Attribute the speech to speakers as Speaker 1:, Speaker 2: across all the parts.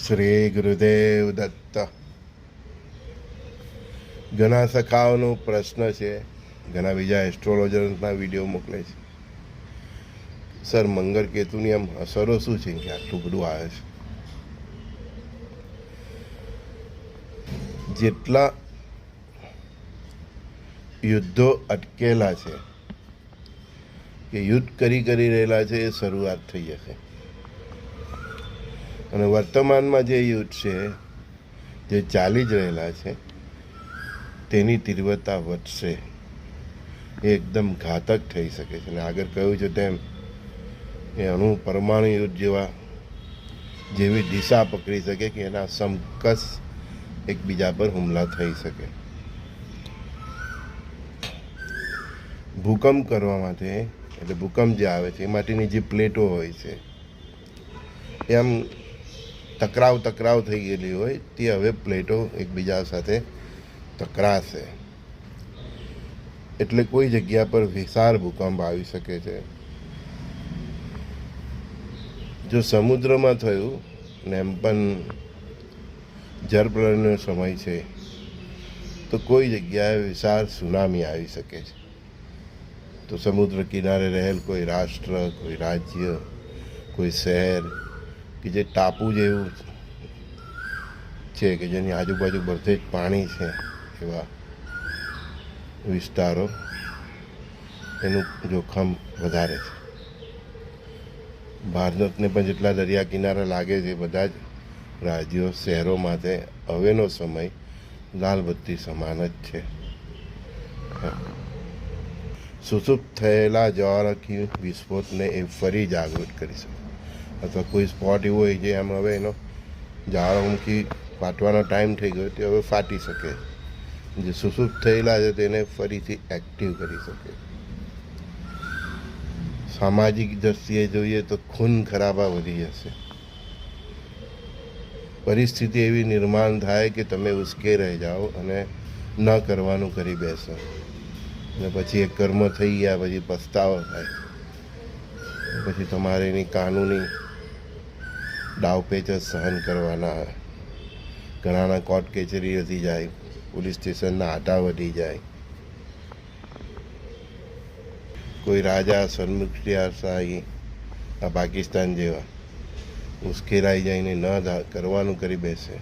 Speaker 1: શ્રી ગુરુદેવ દત્ત ઘણા સખાઓનો પ્રશ્ન છે ઘણા બીજા એસ્ટ્રોલોજર્સના વીડિયો મોકલે છે સર મંગળ કેતુની આમ અસરો શું છે કે આટલું બધું આવે છે જેટલા યુદ્ધો અટકેલા છે કે યુદ્ધ કરી કરી રહેલા છે એ શરૂઆત થઈ જશે અને વર્તમાનમાં જે યુદ્ધ છે, જે ચાલી જ રહેલા છે, તેની તીવ્રતા વધશે. એ એકદમ ઘાતક થઈ શકે છે. અને આગળ કહ્યું છે તેમ, એ અણુ પરમાણુ યુદ્ધ જેવા, જેવી દિશા પકડી શકે કે એના સમકસ એકબીજા પર હુમલા થઈ શકે. ભૂકંપ કરવા માટે, એટલે ભૂકંપ જે આવે છે, એ માટેની જે પ્લેટો હોય છે, એ આમ ટકરાવ ટકરાવ થઈ ગયેલી હોય, તે હવે પ્લેટો એકબીજા સાથે ટકરાશે. એટલે કોઈ જગ્યા પર વિશાળ ભૂકંપ આવી શકે છે. જો સમુદ્રમાં થયું, ને એમ પણ જળપ્રલયનો સમય છે, તો કોઈ જગ્યાએ વિશાળ સુનામી આવી શકે છે. તો સમુદ્ર કિનારે રહેલ કોઈ રાષ્ટ્ર, કોઈ રાજ્ય, કોઈ શહેર કે જે ટાપુ જેવું છે કે જેની આજુબાજુ બધે જ પાણી છે એવા વિસ્તારો, એનું જોખમ વધારે છે. ભારતને પણ જેટલા દરિયા કિનારા લાગે છે બધા જ રાજ્યો, શહેરો માટે હવેનો સમય લાલબત્તી સમાન જ છે. સુસુપ્ત થયેલા જ્વાળાકી વિસ્ફોટને એ ફરી જાગૃત કરી શકે અથવા કોઈ સ્પોટ એવો હોય જે આમ હવે એનો જ્વાળામુખી ફાટવાનો ટાઈમ થઈ ગયો તે હવે ફાટી શકે. જે સુસુપ્ત થયેલા છે તેને ફરીથી એક્ટિવ કરી શકે. સામાજિક દ્રષ્ટિએ જોઈએ તો ખૂન ખરાબા વધી જશે. પરિસ્થિતિ એવી નિર્માણ થાય કે તમે ઉશ્કે રહી જાઓ અને ન કરવાનું કરી બેસો. અને પછી એ કર્મ થઈ ગયા, પછી પસ્તાવો થાય. પછી તમારે એની કાનૂની દાવપેચ સહન કરવાના ઘણાના કોર્ટ કચેરી વધી જાય, પોલીસ સ્ટેશનના આટા વધી જાય. કોઈ રાજા સન્મુખત્યારશાહી આ પાકિસ્તાન જેવા ઉશ્કેરાઈ જઈને ન કરવાનું કરી બેસે.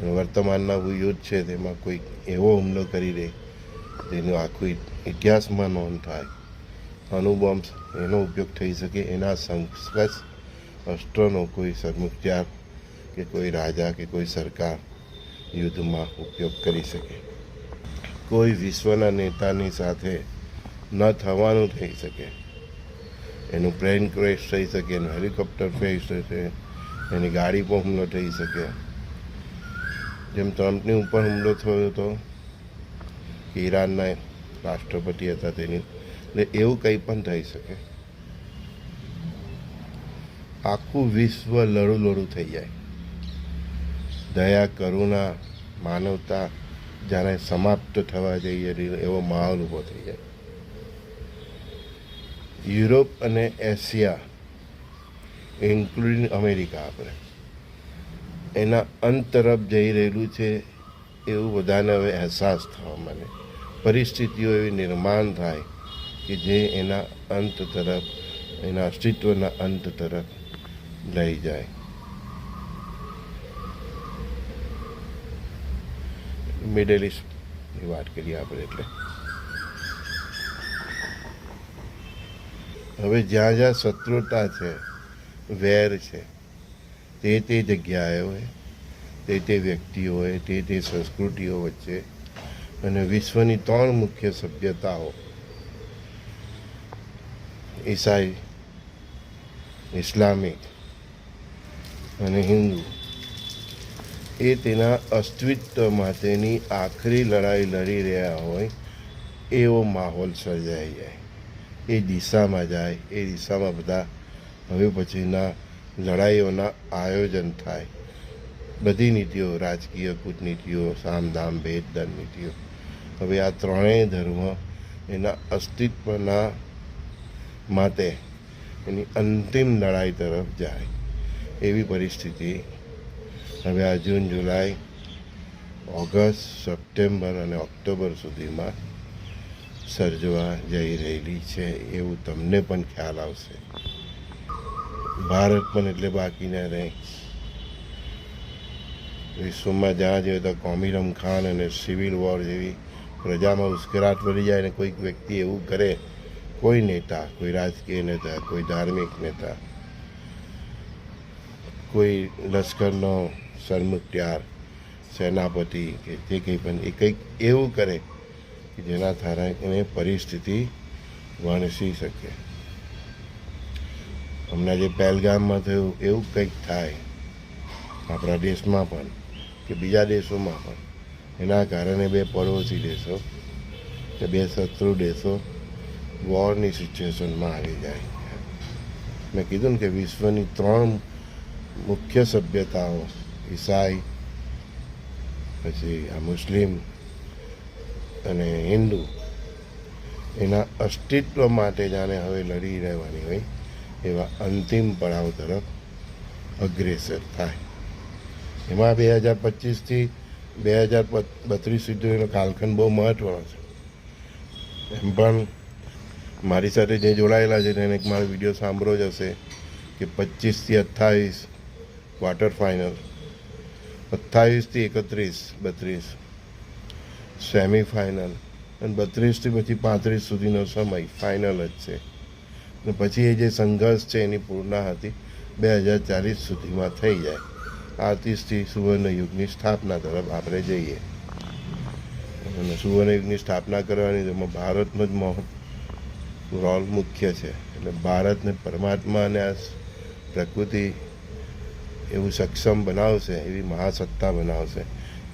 Speaker 1: અને વર્તમાનના યુદ્ધ છે તેમાં કોઈ એવો હુમલો કરી દે જેનો આખું ઇતિહાસમાં નોંધ થાય. અણુબોમ્બ એનો ઉપયોગ થઈ શકે, એના સંસ્કૃત અસ્ત્રોનો કોઈ સન્મુખત્યાર કે કોઈ રાજા કે કોઈ સરકાર યુદ્ધમાં ઉપયોગ કરી શકે. કોઈ વિશ્વના નેતાની સાથે ન થવાનું થઈ શકે. એનું પ્લેન ક્રેશ થઈ શકે, એનું હેલિકોપ્ટર ક્રેશ થશે એની ગાડી પર હુમલો થઈ શકે. જેમ ટ્રમ્પની ઉપર હુમલો થયો હતો ઈરાનના રાષ્ટ્રપતિ હતા તેની. એટલે એવું કંઈ પણ થઈ શકે. આખું વિશ્વ લડું લડું થઈ જાય. દયા, કરુણા, માનવતા જાણે સમાપ્ત થવા જઈએ એવો માહોલ ઊભો થઈ જાય. યુરોપ અને એશિયા ઇન્ક્લુડિંગ અમેરિકા આપણે, એના અંત તરફ જઈ રહેલું છે એવું બધાને હવે અહેસાસ થવા મને પરિસ્થિતિઓ એવી નિર્માણ થાય કે જે એના અંત તરફ, એના અસ્તિત્વના અંત તરફ લઈ જાય મિડલ ઇસ્ટની વાત કરીએ આપણે એટલે. હવે જ્યાં જ્યાં શત્રુતા છે, વેર છે, તે તે જગ્યાએ હોય, તે તે વ્યક્તિઓ હોય, તે તે સંસ્કૃતિઓ વચ્ચે અને વિશ્વની ત્રણ મુખ્ય સભ્યતાઓ, ઈસાઈ, ઇસ્લામિક અને હિન્દુ. એ તેના અસ્તિત્વ માટેની આખરી લડાઈ લડી રહ્યા હોય, એવો માહોલ સર્જાઈ જાય. એ દિશામાં જાય, એ દિશામાં બધા હવે પછીના લડાઈઓના આયોજન થાય. બધી નીતિઓ, રાજકીય કૂટનીતિઓ, સામધામ ભેદદાન નીતિઓ. હવે આ ત્રણેય ધર્મ એના અસ્તિત્વના માટે એની અંતિમ લડાઈ તરફ જાય. એવી પરિસ્થિતિ. હવે આ જૂન, જુલાઈ, ઓગસ્ટ, સપ્ટેમ્બર અને ઓક્ટોબર સુધીમાં સર્જવા જઈ રહેલી છે એવું તમને પણ ખ્યાલ આવશે. ભારત પણ એટલે બાકી ન રહે. વિશ્વમાં જ્યાં જોઈએ તો કોમી ખાન અને સિવિલ વોર જેવી પ્રજામાં ઉશ્કેરાટ વળી જાય અને કોઈક વ્યક્તિ એવું કરે, કોઈ નેતા, કોઈ રાજકીય નેતા, કોઈ ધાર્મિક નેતા કોઈ લશ્કરનો સરમુખત્યાર સેનાપતિ કે જે કંઈ પણ, એ કંઈક એવું કરે કે જેના કારણે પરિસ્થિતિ વણસી શકે. હમણાં જે પહેલગામમાં થયું, એવું કંઈક થાય આપણા દેશમાં પણ કે બીજા દેશોમાં પણ. એના કારણે બે પડોશી દેશો કે બે શત્રુ દેશો વોરની સિચ્યુએશનમાં આવી જાય. મેં કીધું ને કે વિશ્વની ત્રણ મુખ્ય સભ્યતાઓ, ઈસાઈ, પછી આ મુસ્લિમ અને હિન્દુ, એના અસ્તિત્વ માટે જાણે હવે લડી રહેવાની હોય, એવા અંતિમ પડાવ તરફ અગ્રેસર થાય. એમાં બે હજાર પચીસથી બે હજાર બત્રીસ સુધીનો કાલખંડ બહુ મહત્ત્વનો છે. એમ પણ મારી સાથે જે જોડાયેલા છે, તેને એક મારો વીડિયો સાંભળ્યો જ હશે કે પચીસથી અઠ્ઠાવીસ ક્વાર્ટર ફાઇનલ અઠ્ઠાવીસથી એકત્રીસ, બત્રીસ. સેમી ફાઇનલ અને બત્રીસથી પછી પાંત્રીસ સુધીનો સમય ફાઇનલ જ છે. અને પછી એ જે સંઘર્ષ છે એની પૂર્ણાહતિ બે હજાર ચાલીસ સુધીમાં થઈ જાય. આરતીસથી સુવર્ણ યુગની સ્થાપના તરફ આપણે જઈએ. અને સુવર્ણયુગની સ્થાપના કરવાની તેમાં ભારતનો જ મોહ રોલ મુખ્ય છે. એટલે ભારતને પરમાત્મા અને આ પ્રકૃતિ એવું સક્ષમ બનાવશે, એવી મહાસત્તા બનાવશે,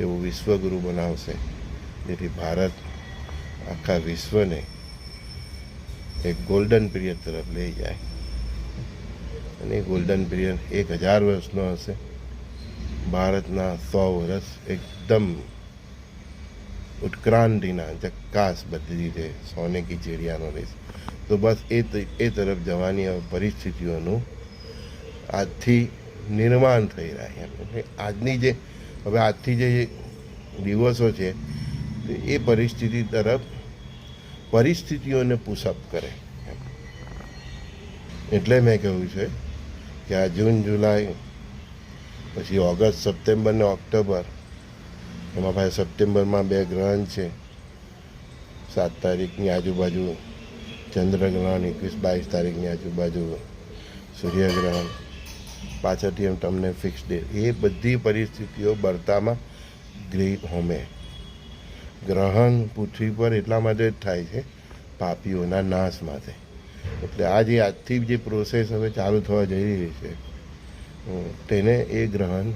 Speaker 1: એવું વિશ્વગુરુ બનાવશે. જેથી ભારત આખા વિશ્વને એક ગોલ્ડન પીરિયડ તરફ લઈ જાય. અને એ ગોલ્ડન પીરિયડ એક હજાર વર્ષનો હશે. ભારતના સો વર્ષ એકદમ ઉત્ક્રાંતિના જક્કાસ બધી રીતે સોને કી ચીડિયાનો રહેશે. તો બસ એ એ તરફ જવાની પરિસ્થિતિઓનું આજથી નિર્માણ થઈ રહ્યા એટલે આજની જે, હવે આજથી જે દિવસો છે એ પરિસ્થિતિ તરફ પરિસ્થિતિઓને પુશઅપ કરે. એટલે મેં કહ્યું છે કે આ જૂન, જુલાઈ, પછી ઓગસ્ટ, સપ્ટેમ્બર ને ઓક્ટોબર, એમાં ભાઈ સપ્ટેમ્બરમાં બે ગ્રહણ છે. સાત તારીખની આજુબાજુ ચંદ્રગ્રહણ, એકવીસ બાવીસ તારીખની આજુબાજુ સૂર્યગ્રહણ પાછળથી એમ તમને ફિક્સ ડે એ બધી પરિસ્થિતિઓ બળતામાં ગ્રેટ હોમે. ગ્રહણ પૃથ્વી પર એટલા માટે જ થાય છે, પાપીઓના નાશ માટે. એટલે આ જે આજથી જે પ્રોસેસ હવે ચાલુ થવા જઈ રહી છે તેને એ ગ્રહણ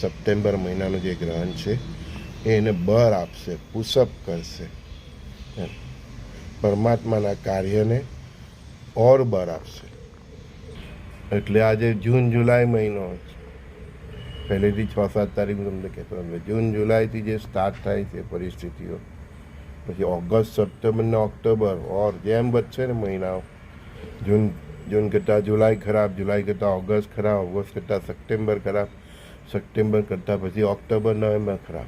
Speaker 1: સપ્ટેમ્બર મહિનાનું જે ગ્રહણ છે, એને બર આપશે પુશઅપ કરશે. પરમાત્માના કાર્યને ઓર બર આપશે. એટલે આજે જૂન, જુલાઈ મહિનો પહેલેથી છ, સાત તારીખ તમને કહેતો હતો. જૂન, જુલાઈથી જે સ્ટાર્ટ થાય છે પરિસ્થિતિઓ, પછી ઓગસ્ટ, સપ્ટેમ્બર ને ઓક્ટોબર, ઓર જેમ વધશે ને મહિનાઓ, જૂન જૂન કરતાં જુલાઈ ખરાબ, જુલાઈ કરતાં ઓગસ્ટ ખરાબ, ઓગસ્ટ કરતાં સપ્ટેમ્બર ખરાબ, સપ્ટેમ્બર કરતાં પછી ઓક્ટોબર, નવેમ્બર ખરાબ.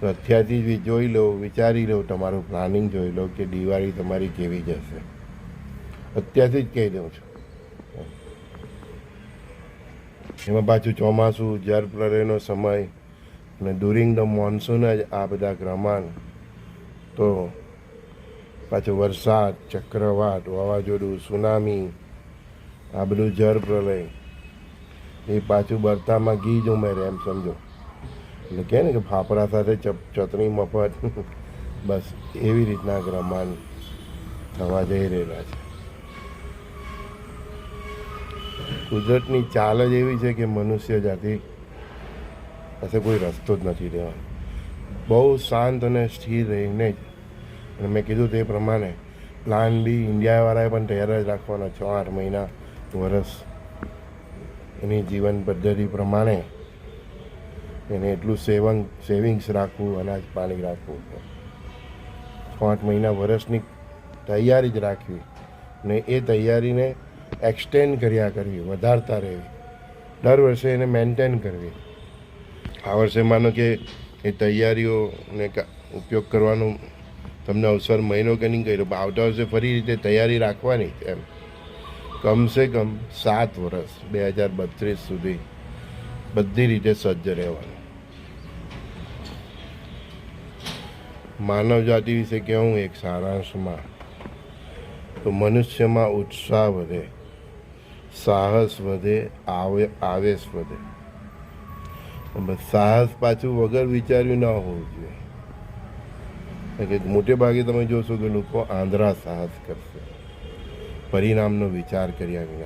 Speaker 1: તો અત્યારથી જ જોઈ લો, વિચારી લો, તમારું પ્લાનિંગ જોઈ લો કે દિવાળી તમારી કેવી જશે. અત્યારથી જ કહી દઉં છું. એમાં પાછું ચોમાસું જળ પ્રલયનો સમય અને ડ્યુરિંગ ધ મોન્સૂન જ આ બધા ક્રમાંક, તો પાછું વરસાદ, ચક્રવાત, વાવાઝોડું સુનામી આ બધું જળ પ્રલય, એ પાછું બરતામાં ઘી જ ઉમેરે એમ સમજો. એટલે કહે ને કે ફાફડા સાથે ચટણી, મફત, બસ એવી રીતના ક્રમાંક થવા જઈ રહેલા છે. કુદરતની ચાલ જ એવી છે કે મનુષ્ય જાતિ પાસે કોઈ રસ્તો જ નથી રહેવાનો. બહુ શાંત અને સ્થિર રહીને જ. અને મેં કીધું તે પ્રમાણે પ્લાન બી ઇન્ડિયાવાળાએ પણ તૈયાર જ રાખવાના છ, આઠ મહિના વરસ એની જીવન પદ્ધતિ પ્રમાણે એને એટલું સેવન સેવિંગ્સ રાખવું, અનાજ પાણી રાખવું. છ, આઠ મહિના વરસની તૈયારી જ રાખવી. ને એ તૈયારીને એક્સટેન્ડ કર્યા કરવી, વધારતા રહેવી. દર વર્ષે એને મેન્ટેન કરવી. આ વર્ષે માનો કે એ તૈયારીઓને ઉપયોગ કરવાનો તમને અવસર મહિનો કે નહીં કર્યો આવતા વર્ષે ફરી રીતે તૈયારી રાખવાની એમ. કમસે કમ સાત વર્ષ, બે હજાર બત્રીસ સુધી બધી રીતે સજ્જ રહેવાનું. માનવ જાતિ વિશે કહેવું એક સારાંશમાં, તો મનુષ્યમાં ઉત્સાહ વધે. સાહસ વધે આવે આવેશ વધે સાહસ પાછું વગર વિચાર્યું ના હોવું જોઈએ. કે મોટે ભાગે તમે જોશો કે લોકો આંધળા સાહસ કરશે. પરિણામનો વિચાર કર્યા વિના.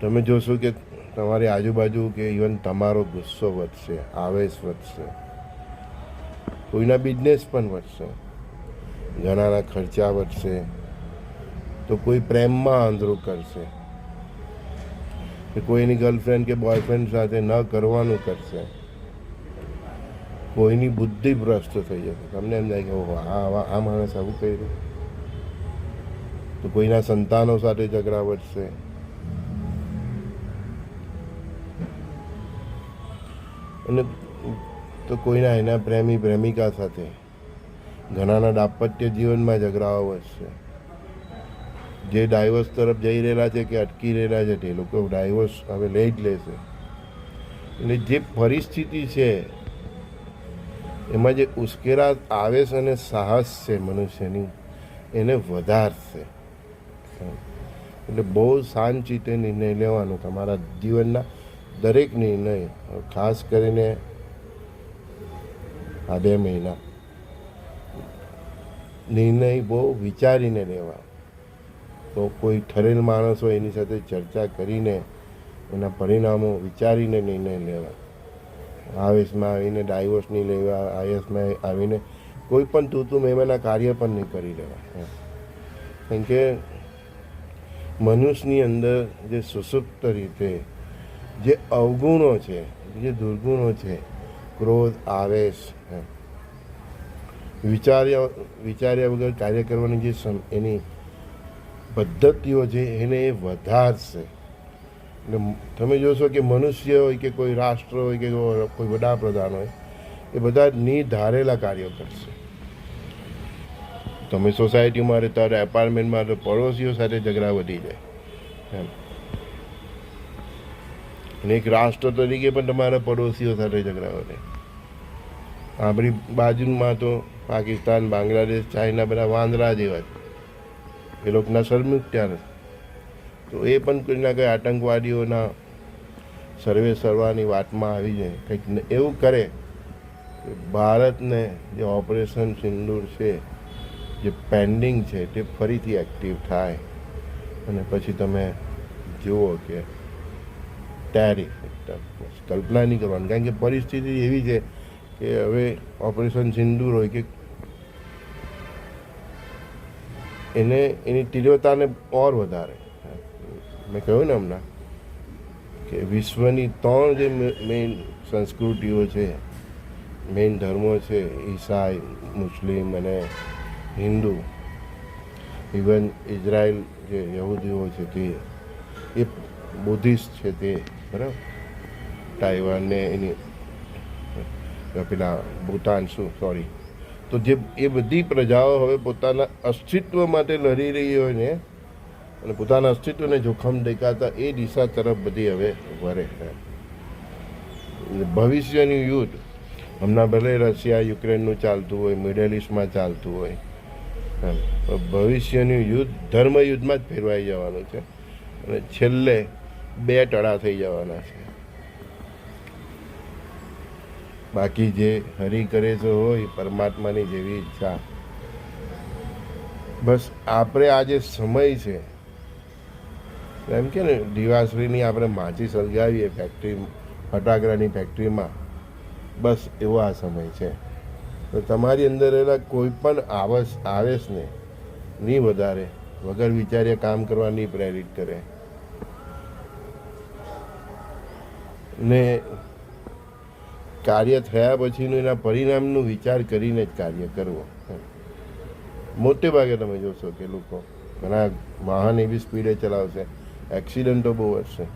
Speaker 1: તમે જોશો કે તમારી આજુબાજુ કે ઇવન તમારો ગુસ્સો વધશે, આવેશ વધશે. કોઈના બિઝનેસ પણ વધશે. ઘણાના ખર્ચા વધશે. તો કોઈ પ્રેમમાં આંધળું કરશે. કે કોઈની ગર્લફ્રેન્ડ કે બોયફ્રેન્ડ સાથે ન કરવાનું કરશે. કોઈની બુદ્ધિ ભ્રષ્ટ થઈ જશે. તમને એમ થાય કે, ઓહો, આ આ માણસ આવું કર્યું. તો કોઈના સંતાનો સાથે ઝઘડા વધશે. અને તો કોઈના એના પ્રેમી, પ્રેમિકા સાથે ઘણાના દાપત્ય જીવનમાં ઝઘડાઓ વધશે. જે ડાયવર્સ તરફ જઈ રહેલા છે કે અટકી રહેલા છે તે લોકો ડાયવર્સ હવે લઈ જ લેશે. એટલે જે પરિસ્થિતિ છે, એમાં જે ઉશ્કેરા આવેશ અને સાહસ છે મનુષ્યની, એને વધારશે. એટલે બહુ શાંતચિત્તે નિર્ણય લેવાનો તમારા જીવનના દરેક નિર્ણય, ખાસ કરીને આ બે મહિના. નિર્ણય બહુ વિચારીને લેવા તો કોઈ ઠરેલ માણસ હોય એની સાથે ચર્ચા કરીને એના પરિણામો વિચારીને નિર્ણય લેવા આવેશમાં આવીને ડાયવોર્સ નહીં લેવા, આવેશમાં આવીને કોઈ પણ તૂતું મહેમાના કાર્ય પણ નહીં કરી લેવા. કારણ કે મનુષ્યની અંદર જે સુસુપ્ત રીતે જે અવગુણો છે, જે દુર્ગુણો છે, ક્રોધ, આવેશ. વિચાર્યા વિચાર્યા વગર કાર્ય કરવાની જે એની પદ્ધતિઓ છે એને એ વધારશે. એટલે તમે જોશો કે મનુષ્ય હોય કે કોઈ રાષ્ટ્ર હોય કે કોઈ વડાપ્રધાન હોય, એ બધા નિધારેલા કાર્યો કરશે. તમે સોસાયટીમાં રહેતા હોય, એપાર્ટમેન્ટમાં તો પડોશીઓ સાથે ઝઘડા વધી જાય. એમ. અને એક રાષ્ટ્ર તરીકે પણ તમારા પડોશીઓ સાથે ઝઘડા વધે આપણી બાજુમાં તો પાકિસ્તાન, બાંગ્લાદેશ, ચાઇના બધા વાંદરા જેવા છે એ લોકોના સરમુખ ત્યાં તો એ પણ કોઈના કંઈ આતંકવાદીઓના સર્વે સર્વાની વાતમાં આવી જાય. કંઈક એવું કરે. કે ભારતને જે ઓપરેશન સિંદૂર છે, જે પેન્ડિંગ છે, તે ફરીથી એક્ટિવ થાય. અને પછી તમે જુઓ કે તૈયારી કલ્પના નહીં કરવાની. કારણ કે પરિસ્થિતિ એવી છે કે હવે ઓપરેશન સિંદૂર હોય કે એને એની તીવ્રતાને ઓર વધારે. મેં કહ્યું ને હમણાં કે વિશ્વની ત્રણ જે મેઇન સંસ્કૃતિઓ છે મેઇન ધર્મો છે, ઈસાઈ, મુસ્લિમ અને હિન્દુ ઇવન ઇઝરાયલ જે યહૂદીઓ છે તે, એ બુદ્ધિસ્ટ છે તે, બરાબર? તાઇવાનને એની પેલા ભૂતાન શું સોરી તો જે એ બધી પ્રજાઓ હવે પોતાના અસ્તિત્વ માટે લડી રહી હોય ને, અને પોતાના અસ્તિત્વને જોખમ દેખાતા એ દિશા તરફ બધી હવે વરે ભવિષ્યનું યુદ્ધ હમણાં ભલે રશિયા, યુક્રેનનું ચાલતું હોય, મિડલ ઇસ્ટમાં ચાલતું હોય ભવિષ્યનું યુદ્ધ ધર્મ યુદ્ધમાં જ ફેરવાઈ જવાનું છે. અને છેલ્લે બે ટળા થઈ જવાના છે. બાકી જે હરી કરે તો હોય, પરમાત્માની જેવી ઈચ્છા. બસ આપણે આ જે સમય છે. એમ કે ને, દિવાશ્રીની આપણે માછી સળગાવીએ ફેક્ટરી ફટાકડાની ફેક્ટરીમાં બસ એવો આ સમય છે. તો તમારી અંદર રહેલા કોઈ પણ આવસ આવેશને નહીં. વધારે. વગર વિચારે કામ કરવા નહીં પ્રેરિત કરે. ને કાર્ય થયા પછીનું એના પરિણામનું વિચાર કરીને જ કાર્ય કરવો. મોટે ભાગે તમે જોશો કે લોકો ઘણા વાહન એવી સ્પીડે ચલાવશે, એક્સિડન્ટો બહુ હશે,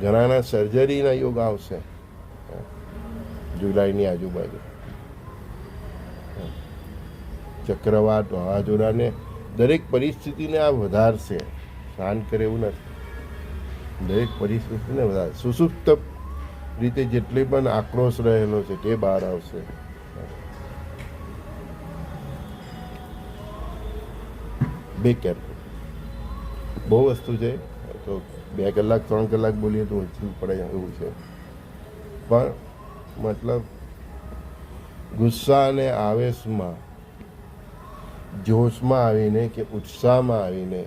Speaker 1: ઘણાના સર્જરીના યોગ આવશે જુલાઈની આજુબાજુ. ચક્રવાત, વાવાઝોડાને દરેક પરિસ્થિતિને આ વધારશે. શાંત કરે એવું નથી. દરેક પરિસ્થિતિને વધારે સુસુપ્ત રીતે જેટલી પણ આક્રોશ રહેલો છે તે બહાર આવશે. બે કેરફુલ બહુ વસ્તુ છે. તો બે કલાક, ત્રણ કલાક બોલીએ તો ઓછું પડે એવું છે. પણ મતલબ ગુસ્સા અને આવેશમાં, જોશમાં આવીને કે ઉત્સાહમાં આવીને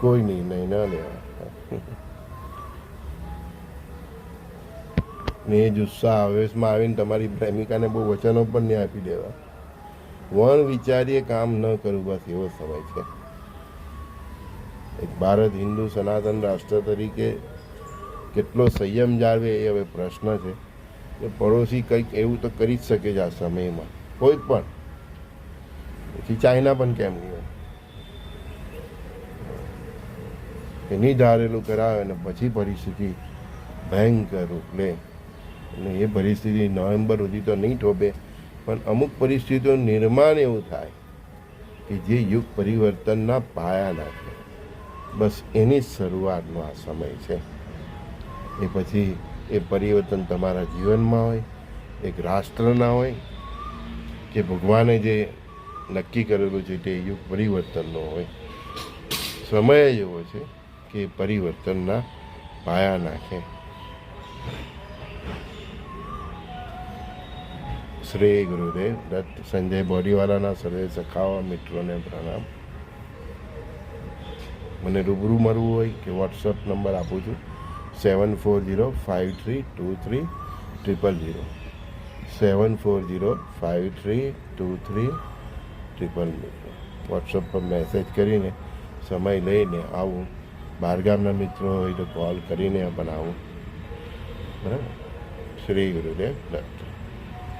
Speaker 1: કોઈ નિર્ણય ન લેવા ને એ જ ઉત્સાહ આવેશમાં આવીને તમારી પ્રેમિકાને બહુ વચનો પણ નહીં આપી દેવા. વણ વિચારીએ કામ ન કરવું બસ એવો સમય છે. એક ભારત હિન્દુ સનાતન રાષ્ટ્ર તરીકે કેટલો સંયમ જાળવે એ હવે પ્રશ્ન છે. કે પડોશી કંઈક એવું તો કરી જ શકે છે આ સમયમાં. કોઈ પણ. પછી ચાઇના પણ કેમ નહીં એની ધારેલું કરાવે ને પછી પરિસ્થિતિ ભયંકર રૂપ લે. અને એ પરિસ્થિતિ નવેમ્બર સુધી તો નહીં ઠોપે પણ અમુક પરિસ્થિતિઓ નિર્માણ એવું થાય કે જે યુગ પરિવર્તનના પાયા નાખે બસ એની શરૂઆતનો આ સમય છે. એ પછી એ પરિવર્તન તમારા જીવનમાં હોય, એક રાષ્ટ્રના હોય, કે ભગવાને જે નક્કી કરેલું છે તે યુગ પરિવર્તનનો હોય. સમય જ એવો છે કે પરિવર્તનના પાયા નાખે શ્રી ગુરુદેવ દત્ત સંજય બોરીવાલાના સર્વે સખાવા મિત્રોને પ્રણામ મને રૂબરૂ મળવું હોય કે વોટ્સઅપ નંબર આપું છું seven four zero five three two three triple zero seven four zero five three two three triple zero WhatsApp પર મેસેજ કરીને સમય લઈને આવું. બહારગામના મિત્રો હોય તો કોલ કરીને પણ આવું બરાબર? શ્રી ગુરુદેવ દત્ત.